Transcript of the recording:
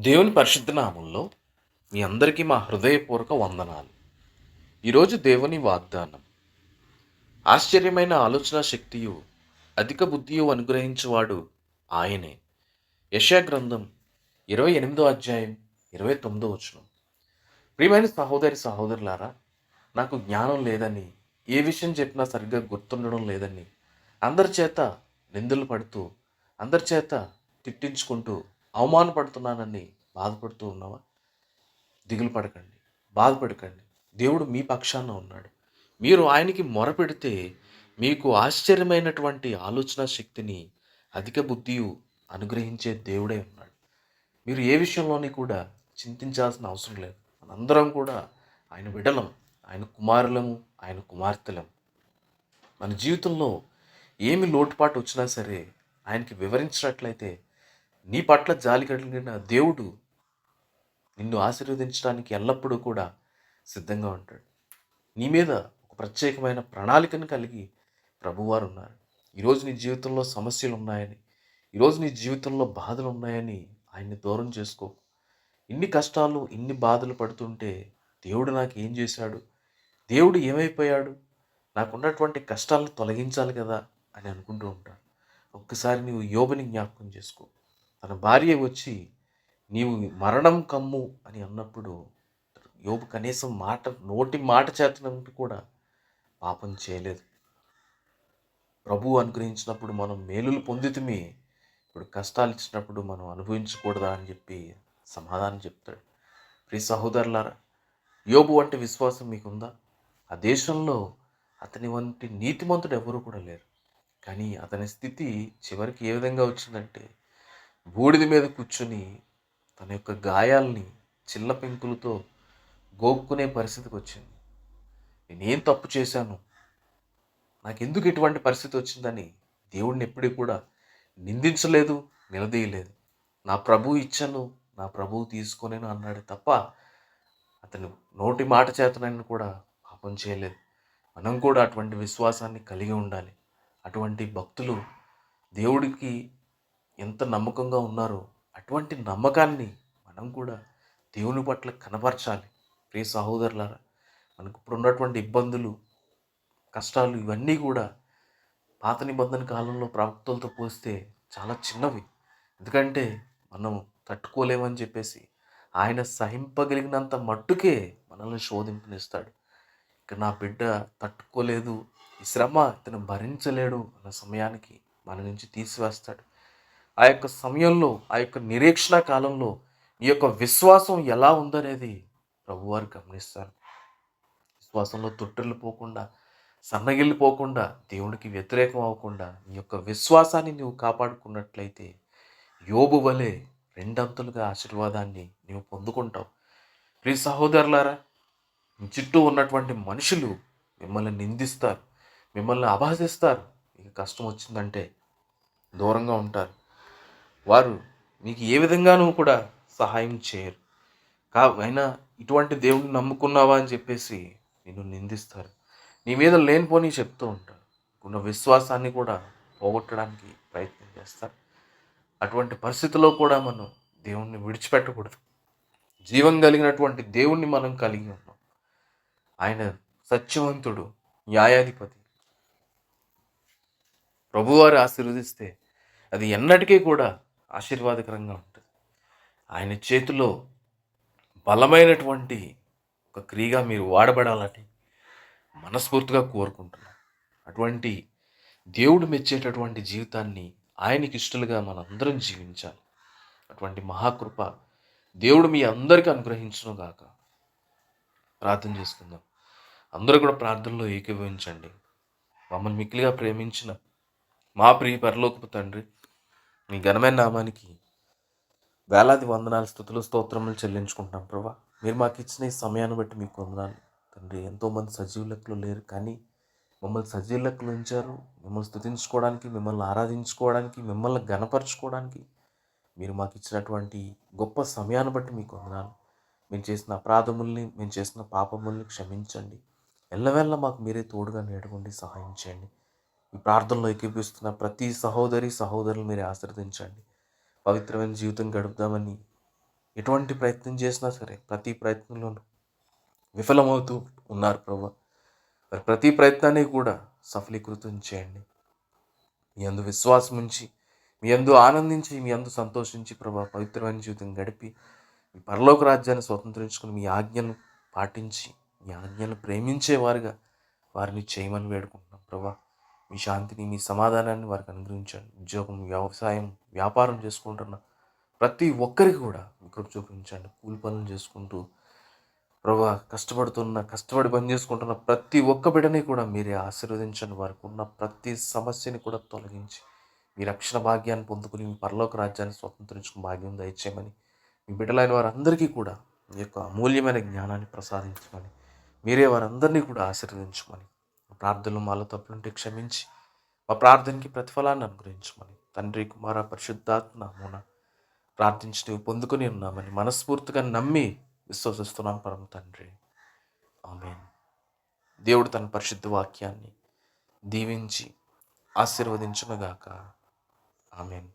దేవుని పరిశుద్ధ నామంలో మీ అందరికీ మా హృదయపూర్వక వందనాలు. ఈరోజు దేవుని వాగ్దానం. ఆశ్చర్యమైన ఆలోచన శక్తియు అధిక బుద్ధియు అనుగ్రహించేవాడు ఆయనే. యశా గ్రంథం ఇరవై ఎనిమిదో అధ్యాయం ఇరవై తొమ్మిదో వచనం. ప్రియమైన సహోదరి సహోదరులారా నాకు జ్ఞానం లేదని ఏ విషయం చెప్పినా సరిగ్గా గుర్తుండడం లేదని అందరి చేత నిందలు పడుతూ అందరి చేత తిట్టించుకుంటూ అవమానపడుతున్నానని బాధపడుతూ ఉన్నావా? దిగులు పడకండి బాధపడకండి. దేవుడు మీ పక్షాన ఉన్నాడు. మీరు ఆయనకి మొరపెడితే మీకు ఆశ్చర్యమైనటువంటి ఆలోచన శక్తిని అధిక బుద్ధియు అనుగ్రహించే దేవుడే ఉన్నాడు. మీరు ఏ విషయంలోని కూడా చింతించాల్సిన అవసరం లేదు. మనందరం కూడా ఆయన విడలం ఆయన కుమారులము ఆయన కుమార్తెలం. మన జీవితంలో ఏమి లోటుపాటు వచ్చినా సరే ఆయనకి వివరించినట్లయితే నీ పట్ల జాలి కలిగిన దేవుడు నిన్ను ఆశీర్వదించడానికి ఎల్లప్పుడూ కూడా సిద్ధంగా ఉంటాడు. నీ మీద ఒక ప్రత్యేకమైన ప్రణాళికను కలిగి ప్రభువారు ఉన్నారు. ఈరోజు నీ జీవితంలో సమస్యలు ఉన్నాయని ఈరోజు నీ జీవితంలో బాధలు ఉన్నాయని ఆయన్ని దూరం చేసుకో. ఇన్ని కష్టాలు ఇన్ని బాధలు పడుతుంటే దేవుడు నాకు ఏం చేశాడు? దేవుడు ఏమైపోయాడు? నాకున్నటువంటి కష్టాలను తొలగించాలి కదా అని అనుకుంటూ ఉంటాను ఒక్కసారి నువ్వు యోబుని జ్ఞాపకం చేసుకో. తన భార్య వచ్చి నీవు మరణం కమ్ము అని అన్నప్పుడు యోబు కనీసం మాట నోటి మాట చేతనంటూ కూడా పాపం చేయలేదు. ప్రభువు అనుగ్రహించినప్పుడు మనం మేలులు పొందితమే. ఇప్పుడు కష్టాలు ఇచ్చినప్పుడు మనం అనుభవించకూడదా అని చెప్పి సమాధానం చెప్తాడు. ప్రియ సహోదరులారా యోబు వంటి విశ్వాసం మీకుందా? ఆ దేశంలో అతని వంటి నీతిమంతుడు ఎవరు కూడా లేరు. కానీ అతని స్థితి చివరికి ఏ విధంగా వచ్చిందంటే బూడిద మీద కూర్చొని తన యొక్క గాయాల్ని చిల్ల పెంకులతో గోక్కునే పరిస్థితికి వచ్చింది. నేనేం తప్పు చేశాను? నాకెందుకు ఇటువంటి పరిస్థితి వచ్చిందని దేవుడిని ఎప్పుడూ కూడా నిందించలేదు నిలదీయలేదు. నా ప్రభు ఇచ్చను నా ప్రభువు తీసుకొనేను అన్నాడు తప్ప అతను నోటి మాట చేతనని కూడా పాపం చేయలేదు. మనం కూడా అటువంటి విశ్వాసాన్ని కలిగి ఉండాలి. అటువంటి భక్తులు దేవుడికి ఎంత నమ్మకంగా ఉన్నారో అటువంటి నమ్మకాన్ని మనం కూడా దేవుని పట్ల కనపరచాలి. ప్రియ సహోదరులారా మనకు ఇప్పుడు ఉన్నటువంటి ఇబ్బందులు కష్టాలు ఇవన్నీ కూడా పాత నిబంధన కాలంలో ప్రవక్తలతో పోస్తే చాలా చిన్నవి. ఎందుకంటే మనం తట్టుకోలేమని చెప్పేసి ఆయన సహింపగలిగినంత మట్టుకే మనల్ని శోధింపునిస్తాడు ఇక నా బిడ్డ తట్టుకోలేదు ఈ శ్రమ ఇతను భరించలేడు అన్న సమయానికి మన నుంచి తీసివేస్తాడు. ఆ యొక్క సమయంలో ఆ యొక్క నిరీక్షణ కాలంలో ఈ యొక్క విశ్వాసం ఎలా ఉందనేది ప్రభువారు గమనిస్తారు. విశ్వాసంలో తొట్టెలు పోకుండా సన్నగిల్లిపోకుండా దేవునికి వ్యతిరేకం అవ్వకుండా నీ యొక్క విశ్వాసాన్ని నువ్వు కాపాడుకున్నట్లయితే యోబు వలె రెండంతులుగా ఆశీర్వాదాన్ని నీవు పొందుకుంటావు. ప్రియ సహోదరులారా మీ చుట్టూ ఉన్నటువంటి మనుషులు మిమ్మల్ని నిందిస్తారు మిమ్మల్ని అభాసిస్తారు ఇక కష్టం వచ్చిందంటే దూరంగా ఉంటారు. వారు మీకు ఏ విధంగానూ కూడా సహాయం చేయరు. కా అయినా ఇటువంటి దేవుడిని నమ్ముకున్నావా అని చెప్పేసి నిన్ను నిందిస్తారు. నీ మీద లేనిపోని చెప్తూ ఉంటారు. ఉన్న విశ్వాసాన్ని కూడా పోగొట్టడానికి ప్రయత్నం చేస్తారు. అటువంటి పరిస్థితిలో కూడా మనం దేవుణ్ణి విడిచిపెట్టకూడదు. జీవం కలిగినటువంటి దేవుణ్ణి మనం కలిగి ఉన్నాం. ఆయన సత్యవంతుడు న్యాయాధిపతి. ప్రభువారు ఆశీర్వదిస్తే అది ఎన్నటికీ కూడా ఆశీర్వాదకరంగా ఉంటుంది. ఆయన చేతిలో బలమైనటువంటి ఒక క్రియగా మీరు వాడబడాలని మనస్ఫూర్తిగా కోరుకుంటున్నాను అటువంటి దేవుడు మెచ్చేటటువంటి జీవితాన్ని ఆయనకి ఇష్టలుగా మనందరం జీవించాలి. అటువంటి మహాకృప దేవుడు మీ అందరికీ అనుగ్రహించును గాక. ప్రార్థన చేసుకుందాం. అందరూ కూడా ప్రార్థనలో ఏకీభవించండి. మమ్మల్ని మిక్కిలిగా ప్రేమించిన మా ప్రియ పరలోకపు తండ్రి మీ ఘనమైన నామానికి వేలాది వందనాలు స్థుతులు స్తోత్రములు చెల్లించుకుంటున్నాం ప్రభా. మీరు మాకు ఇచ్చిన ఈ సమయాన్ని బట్టి మీకు వందనాలు. తండ్రి ఎంతోమంది సజీవ లెక్కలు లేరు కానీ మమ్మల్ని సజీవ లెక్కలు ఉంచారు. మిమ్మల్ని స్థుతించుకోవడానికి మిమ్మల్ని ఆరాధించుకోవడానికి మిమ్మల్ని గనపరచుకోవడానికి మీరు మాకు ఇచ్చినటువంటి గొప్ప సమయాన్ని బట్టి మీకు వందనాలు. మేము చేసిన అపరాధముల్ని మేము చేసిన పాపముల్ని క్షమించండి. ఎల్లవెల్ల మాకు మీరే తోడుగా నేడుకోండి సహాయం చేయండి. ప్రార్థనలో ఏకీపిస్తున్న ప్రతి సహోదరి సహోదరులు మీరే ఆశీర్వదించండి. పవిత్రమైన జీవితం గడుపుదామని ఎటువంటి ప్రయత్నం చేసినా సరే ప్రతి ప్రయత్నంలోనూ విఫలమవుతూ ఉన్నారు ప్రభా. మరి ప్రతి ప్రయత్నాన్ని కూడా సఫలీకృతం చేయండి. మీ అందు విశ్వాసం ఉంచి మీ అందు ఆనందించి మీ అందు సంతోషించి ప్రభా పవిత్రమైన జీవితం గడిపి మీ పరలోక రాజ్యాన్ని స్వతంత్రించుకుని మీ ఆజ్ఞను పాటించి మీ ఆజ్ఞను ప్రేమించేవారుగా వారిని చేయమని వేడుకుంటున్నాం ప్రభా. మీ శాంతిని మీ సమాధానాన్ని వారికి అనుగ్రహించండి. ఉద్యోగం వ్యవసాయం వ్యాపారం చేసుకుంటున్న ప్రతి ఒక్కరికి కూడా కృప చూపించండి. కూలి పనులు చేసుకుంటూ ప్రభా కష్టపడుతున్న కష్టపడి పని చేసుకుంటున్న ప్రతి ఒక్క బిడ్డని కూడా మీరే ఆశీర్వదించండి. వారికి ఉన్న ప్రతి సమస్యని కూడా తొలగించి మీ రక్షణ భాగ్యాన్ని పొందుకుని మీ పరలోక రాజ్యాన్ని స్వతంత్రించుకుని భాగ్యం దయచేయమని మీ బిడ్డలైన వారందరికీ కూడా మీ యొక్క అమూల్యమైన జ్ఞానాన్ని ప్రసాదించమని మీరే వారందరినీ కూడా ఆశీర్వదించమని ప్రార్థనలు మాలో తప్పులుంటే క్షమించి. మా ప్రార్థనకి ప్రతిఫలాన్ని అనుగ్రహించమని తండ్రి కుమార పరిశుద్ధాత్మ మూన ప్రార్థించి నువ్వు పొందుకొని ఉన్నామని మనస్ఫూర్తిగా నమ్మి విశ్వసిస్తున్నాం పరమ తండ్రి. ఆమె దేవుడు తన పరిశుద్ధ వాక్యాన్ని దీవించి ఆశీర్వదించునుగాక. ఆమెన్.